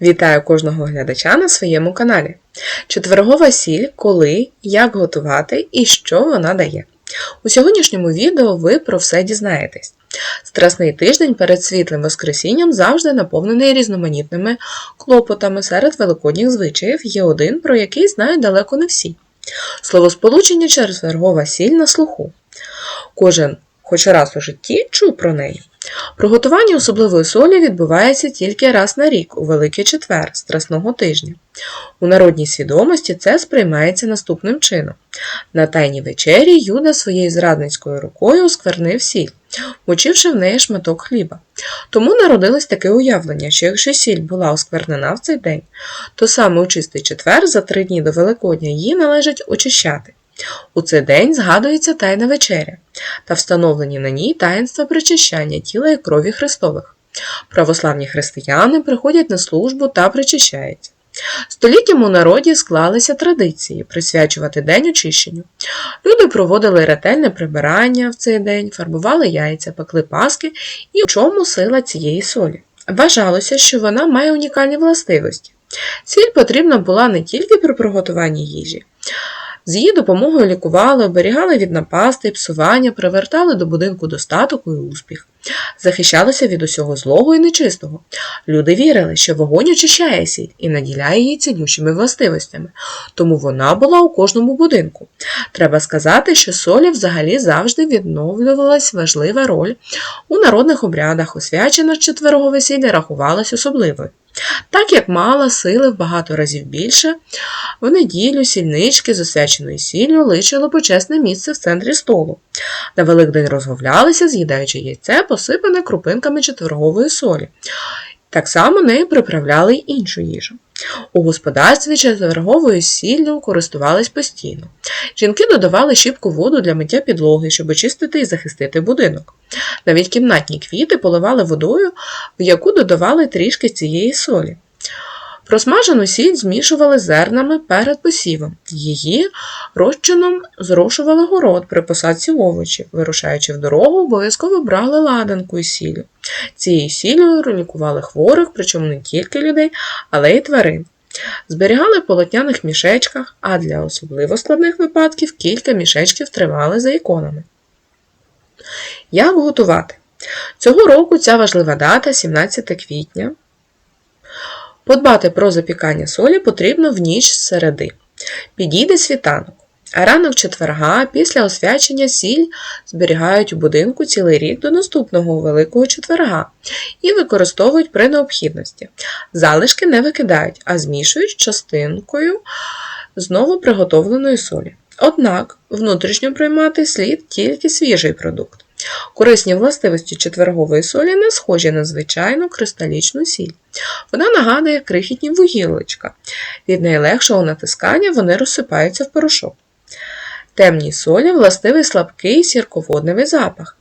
Вітаю кожного глядача на своєму каналі. Четвергова сіль, коли, як готувати і що вона дає. У сьогоднішньому відео ви про все дізнаєтесь. Страсний тиждень перед світлим Воскресінням завжди наповнений різноманітними клопотами серед великодніх звичаїв є один, про який знають далеко не всі. Словосполучення четвергова сіль на слуху. Кожен хоч раз у житті чув про неї. Приготування особливої солі відбувається тільки раз на рік у Великий Четвер Страсного тижня. У народній свідомості це сприймається наступним чином. На тайній вечері Юда своєю зрадницькою рукою осквернив сіль, мочивши в неї шматок хліба. Тому народилось таке уявлення, що якщо сіль була осквернена в цей день, то саме у чистий четвер за три дні до Великодня її належить очищати. У цей день згадується Тайна вечеря та встановлені на ній таїнства причащання тіла і крові Христових. Православні християни приходять на службу та причащаються. Століттям у народі склалися традиції присвячувати день очищенню. Люди проводили ретельне прибирання в цей день, фарбували яйця, пекли паски і у чому сила цієї солі. Вважалося, що вона має унікальні властивості. Сіль потрібна була не тільки при приготуванні їжі. З її допомогою лікували, оберігали від напасти, псування, привертали до будинку достаток і успіх, захищалися від усього злого і нечистого. Люди вірили, що вогонь очищає сіль і наділяє її цілющими властивостями, тому вона була у кожному будинку. Треба сказати, що солі взагалі завжди відновлювалась важлива роль у народних обрядах, освячена четверого весілля рахувалась особливою. Так як мала сили в багато разів більше, в неділю сільнички з освяченою сіллю лишило почесне місце в центрі столу. На Великдень розмовлялися, з'їдаючи яйце, посипане крупинками четвергової солі. Так само нею приправляли й іншу їжу. У господарстві четверговою сіллю користувались постійно. Жінки додавали щіпку воду для миття підлоги, щоб очистити і захистити будинок. Навіть кімнатні квіти поливали водою, в яку додавали трішки цієї солі. Просмажену сіль змішували зернами перед посівом. Її розчином зрошували город при посадці овочів. Вирушаючи в дорогу, обов'язково брали ладанку із сіллю. Цією сіллю лікували хворих, причому не тільки людей, але й тварин. Зберігали в полотняних мішечках, а для особливо складних випадків кілька мішечків тримали за іконами. Як готувати? Цього року ця важлива дата 17 квітня. Подбати про запікання солі потрібно в ніч з середи. Підійде світанок. А ранок четверга після освячення сіль зберігають у будинку цілий рік до наступного Великого четверга і використовують при необхідності. Залишки не викидають, а змішують частинкою знову приготовленої солі. Однак внутрішньо приймати слід тільки свіжий продукт. Корисні властивості четвергової солі не схожі на звичайну кристалічну сіль. Вона нагадує крихітні вугілличка. Від найлегшого натискання вони розсипаються в порошок. Темній солі властивий слабкий сірководневий запах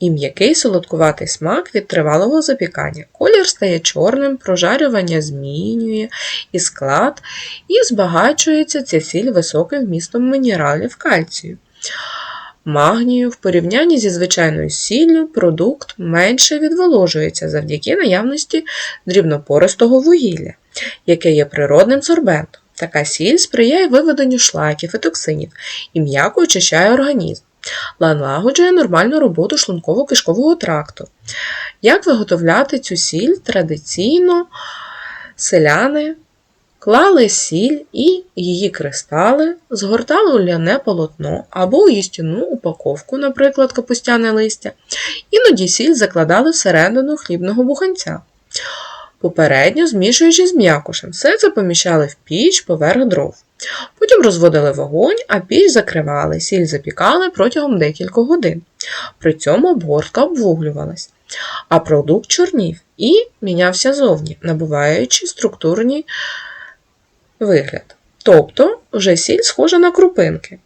і м'який солодкуватий смак від тривалого запікання. Колір стає чорним, прожарювання змінює і склад, і збагачується ця сіль високим вмістом мінералів кальцію. Магнію в порівнянні зі звичайною сіллю продукт менше відволожується завдяки наявності дрібнопористого вугілля, яке є природним сорбентом. Така сіль сприяє виведенню шлаків і токсинів і м'яко очищає організм, налагоджує нормальну роботу шлунково-кишкового тракту. Як виготовляти цю сіль традиційно селяни клали сіль і її кристали, згортали у ляне полотно або у їстівну упаковку, наприклад, капустяне листя, іноді сіль закладали всередину хлібного буханця. Попередньо змішуючи з м'якушем, все це поміщали в піч поверх дров. Потім розводили вогонь, а піч закривали, сіль запікали протягом декількох годин. При цьому обгортка обвуглювалась, а продукт чорнів і мінявся зовні, набуваючи структурні вигляд. Тобто вже сіль схожа на крупинки.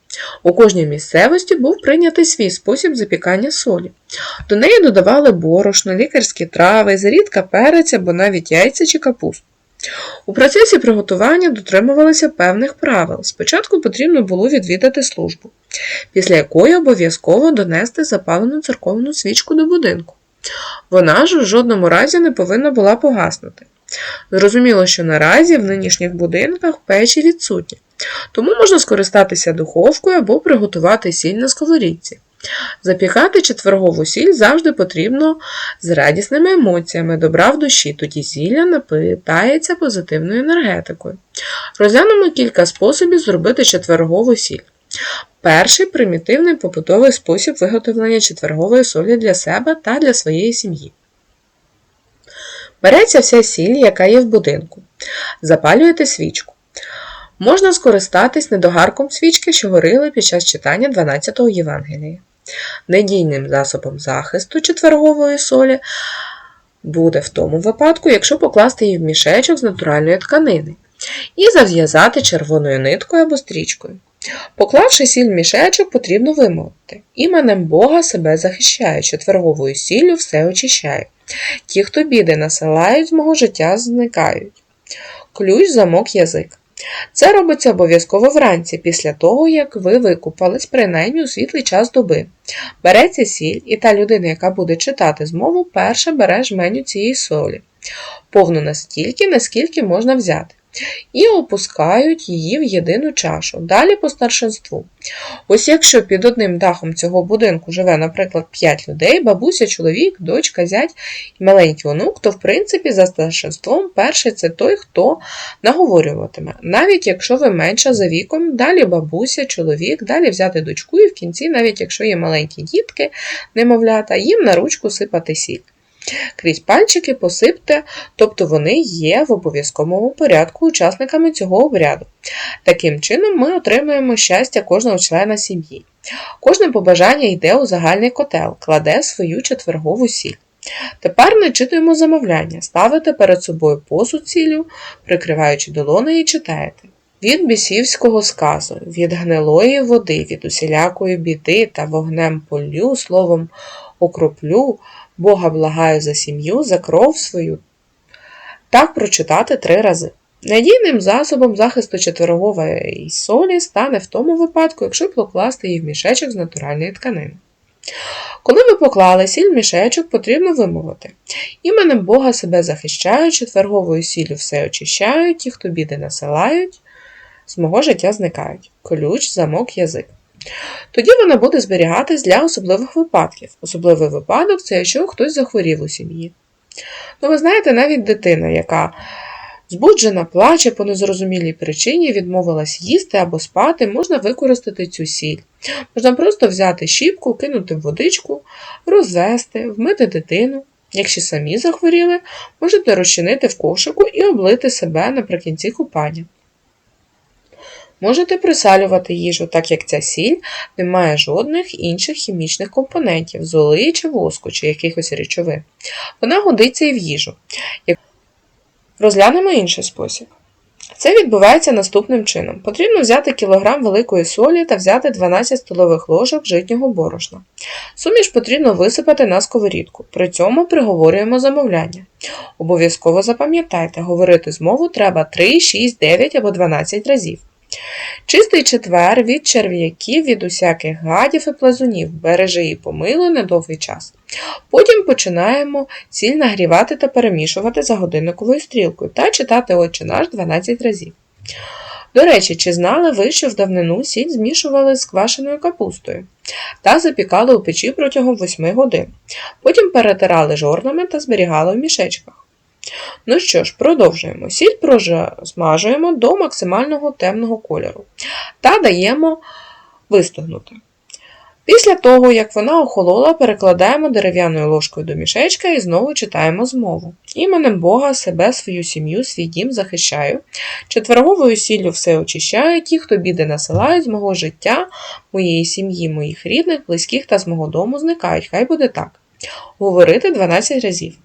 У кожній місцевості був прийнятий свій спосіб запікання солі. До неї додавали борошно, лікарські трави, зрідка перець або навіть яйця чи капусту. У процесі приготування дотримувалися певних правил. Спочатку потрібно було відвідати службу, після якої обов'язково донести запалену церковну свічку до будинку. Вона ж у жодному разі не повинна була погаснути. Зрозуміло, що наразі в нинішніх будинках печі відсутні, тому можна скористатися духовкою або приготувати сіль на сковорідці. Запікати четвергову сіль завжди потрібно з радісними емоціями, добра в душі, тоді зілля напитається позитивною енергетикою. Розглянемо кілька способів зробити четвергову сіль. Перший примітивний побутовий спосіб виготовлення четвергової солі для себе та для своєї сім'ї. Береться вся сіль, яка є в будинку. Запалюєте свічку. Можна скористатись недогарком свічки, що горіли під час читання 12-го Євангелія. Недійним засобом захисту четвергової солі буде в тому випадку, якщо покласти її в мішечок з натуральної тканини і зав'язати червоною ниткою або стрічкою. Поклавши сіль в мішечок, потрібно вимовити. Іменем Бога себе захищає, четверговою сіллю все очищає. Ті, хто біди насилають, з мого життя зникають. Ключ, замок, язик. Це робиться обов'язково вранці, після того, як ви викупались принаймні у світлий час доби. Береться сіль, і та людина, яка буде читати змову, перша бере жменю цієї солі, повну настільки, наскільки можна взяти, і опускають її в єдину чашу, далі по старшинству. Ось якщо під одним дахом цього будинку живе, наприклад, 5 людей, бабуся, чоловік, дочка, зять і маленький онук, то в принципі за старшинством перший це той, хто наговорюватиме. Навіть якщо ви менша за віком, далі бабуся, чоловік, далі взяти дочку і в кінці, навіть якщо є маленькі дітки, немовлята, їм на ручку сипати сіль. Крізь пальчики посипте, тобто вони є в обов'язковому порядку учасниками цього обряду. Таким чином, ми отримуємо щастя кожного члена сім'ї. Кожне побажання йде у загальний котел, кладе свою четвергову сіль. Тепер начитуємо замовляння, ставите перед собою посуд сіллю, прикриваючи долони і читаєте. Від бісівського сказу, від гнилої води, від усілякої біди та вогнем полю, словом окроплю, Бога благаю за сім'ю, за кров свою. Так прочитати три рази. Надійним засобом захисту четвергової солі стане в тому випадку, якщо покласти її в мішечок з натуральної тканини. Коли ви поклали сіль в мішечок, потрібно вимовити. Іменем Бога себе захищають, четверговою сіллю все очищають, ті, хто біди насилають, з мого життя зникають. Ключ, замок, язик. Тоді вона буде зберігатись для особливих випадків. Особливий випадок це якщо хтось захворів у сім'ї. Ну, ви знаєте, навіть дитина, яка збуджена, плаче по незрозумілій причині, відмовилась їсти або спати, можна використати цю сіль. Можна просто взяти щіпку, кинути в водичку, розвести, вмити дитину. Якщо самі захворіли, можете розчинити в кошику і облити себе наприкінці купання. Можете присалювати їжу, так як ця сіль не має жодних інших хімічних компонентів, золи чи воску, чи якихось речовин. Вона годиться і в їжу. Розглянемо інший спосіб. Це відбувається наступним чином. Потрібно взяти кілограм великої солі та взяти 12 столових ложок житнього борошна. Суміш потрібно висипати на сковорідку. При цьому приговорюємо замовляння. Обов'язково запам'ятайте, говорити змову треба 3, 6, 9 або 12 разів. Чистий четвер від черв'яків, від усяких гадів і плазунів, бережи і помилуй на довгий час. Потім починаємо сіль нагрівати та перемішувати за годинниковою стрілкою та читати Отче наш 12 разів. До речі, чи знали ви, що в давнину сіль змішували з квашеною капустою та запікали у печі протягом 8 годин. Потім перетирали жорнами та зберігали в мішечках. Ну що ж, продовжуємо. Сіль просмажуємо до максимального темного кольору та даємо вистигнути. Після того, як вона охолола, перекладаємо дерев'яною ложкою до мішечка і знову читаємо змову. Іменем Бога себе, свою сім'ю, свій дім захищаю. Четверговою сіллю все очищаю, ті, хто біди насилають з мого життя, моєї сім'ї, моїх рідних, близьких та з мого дому зникають. Хай буде так. Говорити 12 разів.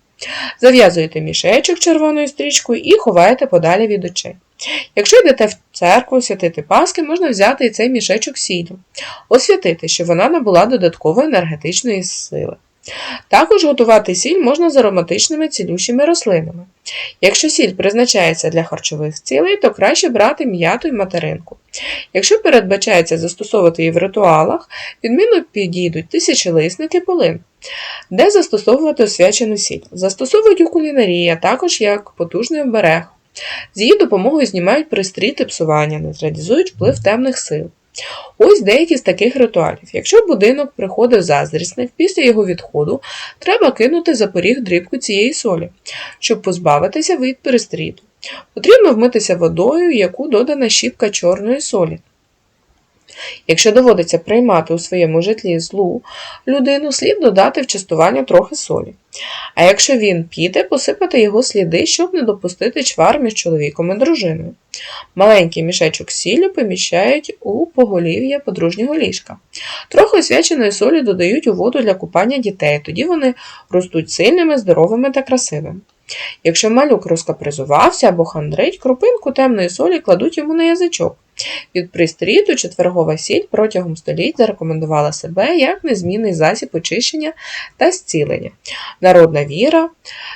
Зав'язуєте мішечок червоною стрічкою і ховаєте подалі від очей. Якщо йдете в церкву святити Паски, можна взяти і цей мішечок сіллю, освятити, щоб вона набула додаткової енергетичної сили. Також готувати сіль можна з ароматичними цілющими рослинами. Якщо сіль призначається для харчових цілей, то краще брати м'яту й материнку. Якщо передбачається застосовувати її в ритуалах, відмінно підійдуть тисячолисники полин. Де застосовувати освячену сіль? Застосовують у кулінарії, а також як потужний оберег. З її допомогою знімають пристріти псування, нейтралізують вплив темних сил. Ось деякі з таких ритуалів. Якщо будинок приходив заздрісник, після його відходу треба кинути за поріг дрібку цієї солі, щоб позбавитися від перестріту. Потрібно вмитися водою, яку додана щіпка чорної солі. Якщо доводиться приймати у своєму житлі злу людину, слід додати в частування трохи солі. А якщо він піде, посипати його сліди, щоб не допустити чвар між чоловіком і дружиною. Маленький мішечок сіллю поміщають у поголів'я подружнього ліжка. Трохи освяченої солі додають у воду для купання дітей, тоді вони ростуть сильними, здоровими та красивими. Якщо малюк розкапризувався або хандрить, крупинку темної солі кладуть йому на язичок. Від пристріту четвергова сіль протягом століть зарекомендувала себе як незмінний засіб очищення та зцілення. Народна віра в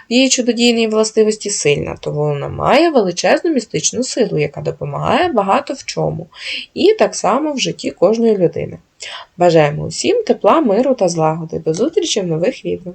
її чудодійній властивості сильна, тому вона має величезну містичну силу, яка допомагає багато в чому, і так само в житті кожної людини. Бажаємо усім тепла, миру та злагоди. До зустрічі в нових відео.